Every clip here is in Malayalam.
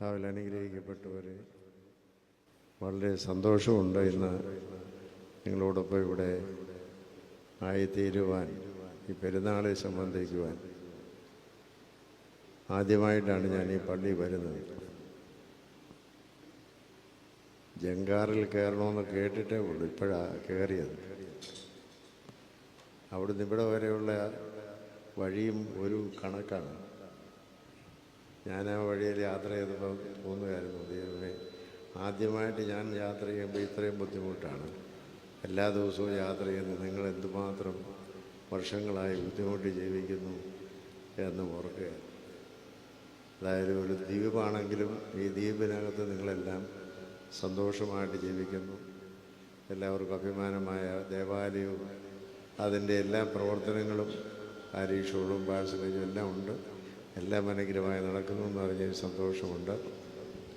കർത്താവിൽ അനുഗ്രഹിക്കപ്പെട്ടവരെ വളരെ സന്തോഷമുണ്ട് ഇന്ന് നിങ്ങളോടൊപ്പം ഇവിടെ ആയിത്തീരുവാൻ ഈ പെരുന്നാളെ സംബന്ധിക്കുവാൻ. ആദ്യമായിട്ടാണ് ഞാൻ ഈ പള്ളി വരുന്നത്. ജങ്കാറിൽ കയറണമെന്ന് കേട്ടിട്ടേ ഉള്ളൂ ഇപ്പോഴാണ് കയറിയത്. അവിടുന്ന് ഇവിടെ വരെയുള്ള വഴിയും ഒരു കണക്കാണ്. ഞാൻ ആ വഴിയിൽ യാത്ര ചെയ്തപ്പോൾ തോന്നുകയായിരുന്നു ദൈവമേ ആദ്യമായിട്ട് ഞാൻ യാത്ര ചെയ്യുമ്പോൾ ഇത്രയും ബുദ്ധിമുട്ടാണ്. എല്ലാ ദിവസവും യാത്ര ചെയ്യുന്നത് നിങ്ങൾ എന്തുമാത്രം വർഷങ്ങളായി ബുദ്ധിമുട്ട് ജീവിക്കുന്നു എന്ന് ഓർക്കുക അതായത് ഒരു ദ്വീപാണെങ്കിലും ഈ ദ്വീപിനകത്ത് നിങ്ങളെല്ലാം സന്തോഷമായിട്ട് ജീവിക്കുന്നു. എല്ലാവർക്കും അഭിമാനമായ ദേവാലയവും അതിന്റെ എല്ലാ പ്രവർത്തനങ്ങളും പാരീഷുകളും പാഴ്സലേജും എല്ലാം ഉണ്ട്. എല്ലാം അനുഗ്രഹമായി നടക്കുന്നു എന്ന് പറഞ്ഞ സന്തോഷമുണ്ട്.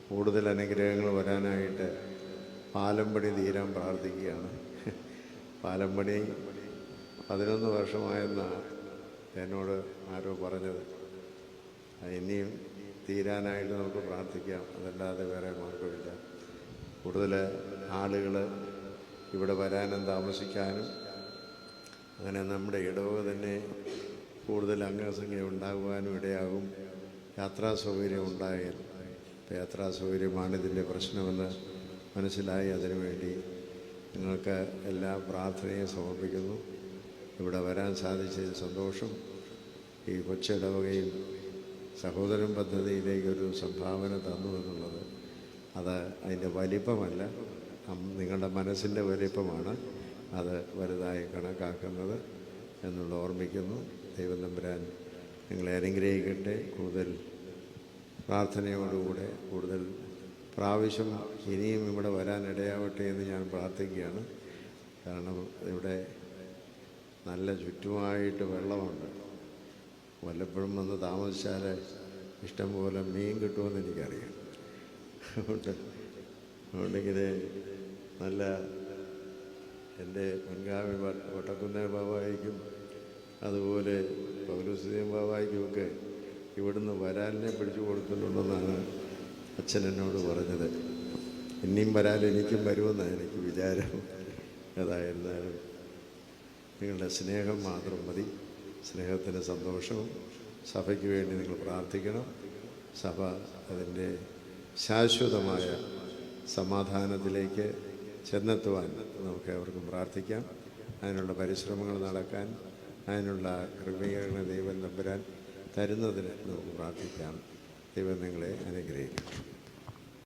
കൂടുതൽ അനുഗ്രഹങ്ങൾ വരാനായിട്ട് പാലമ്പടി തീരാൻ പ്രാർത്ഥിക്കുകയാണ്. പാലമ്പടി പതിനൊന്ന് വർഷമായെന്നാണ് എന്നോട് ആരോ പറഞ്ഞത്. ഇനിയും തീരാനായിട്ട് നമുക്ക് പ്രാർത്ഥിക്കാം. അതല്ലാതെ വേറെ മാർഗമില്ല. കൂടുതൽ ആളുകൾ ഇവിടെ വരാനും താമസിക്കാനും അങ്ങനെ നമ്മുടെ ഇടവക തന്നെ കൂടുതൽ അംഗസംഖ്യ ഉണ്ടാകുവാനും ഇടയാകും. യാത്രാ സൗകര്യം ഉണ്ടായാൽ യാത്രാ സൗകര്യമാണ് ഇതിന്റെ പ്രശ്നമെന്ന് മനസ്സിലായി. അതിനുവേണ്ടി നിങ്ങൾക്ക് എല്ലാ പ്രാർത്ഥനയും സമർപ്പിക്കുന്നു. ഇവിടെ വരാൻ സാധിച്ചതിൽ സന്തോഷം. ഈ കൊച്ചിടവകയും സഹോദരൻ പദ്ധതിയിലേക്കൊരു സംഭാവന തന്നു എന്നുള്ളത് അത് അതിന്റെ വലിപ്പമല്ല. നിങ്ങളുടെ മനസ്സിന്റെ വലിപ്പമാണ്. അത് വലുതായി കണക്കാക്കുന്നത്. എന്നുള്ള ഓർമ്മിക്കുന്നു. ദൈവം തമ്പുരാൻ നിങ്ങളെ അനുഗ്രഹിക്കട്ടെ. കൂടുതൽ പ്രാർത്ഥനയോടുകൂടെ കൂടുതൽ പ്രാവശ്യം ഇനിയും ഇവിടെ വരാനിടയാവട്ടെ എന്ന് ഞാൻ പ്രാർത്ഥിക്കുകയാണ്. കാരണം ഇവിടെ നല്ല ചുറ്റുമായിട്ട് വെള്ളമുണ്ട്. വല്ലപ്പോഴും വന്ന് താമസിച്ചാൽ ഇഷ്ടംപോലെ മീൻ കിട്ടുമെന്ന് എനിക്കറിയാം. അതുകൊണ്ട് അതുകൊണ്ടിങ്ങനെ നല്ല എന്റെ മുൻഗാമി വട്ടക്കുന്നേ ബാബായിക്കും അതുപോലെ പൗരസ്തീയം ബാബായിക്കുമൊക്കെ ഇവിടുന്ന് വരാലിനെ പിടിച്ചു കൊടുത്തിട്ടുണ്ടെന്നാണ് അച്ഛൻ എന്നോട് പറഞ്ഞത്. ഇനിയും വരാൽ എനിക്കും വരുമെന്നാണ് എനിക്ക് വിചാരം. ഏതായിരുന്നാലും നിങ്ങളുടെ സ്നേഹം മാത്രം മതി. സ്നേഹത്തിന് സന്തോഷവും സഭയ്ക്ക് വേണ്ടി നിങ്ങൾ പ്രാർത്ഥിക്കണം. സഭ അതിന്റെ ശാശ്വതമായ സമാധാനത്തിലേക്ക് ചെന്നെത്തുവാൻ നമുക്ക് അവർക്കും പ്രാർത്ഥിക്കാം. അതിനുള്ള പരിശ്രമങ്ങൾ നടക്കാൻ അതിനുള്ള ക്രമീകരണ ദൈവം നമ്പരാൻ തരുന്നതിന് നമുക്ക് പ്രാർത്ഥിക്കാം. ദൈവം നിങ്ങളെ അനുഗ്രഹിക്കും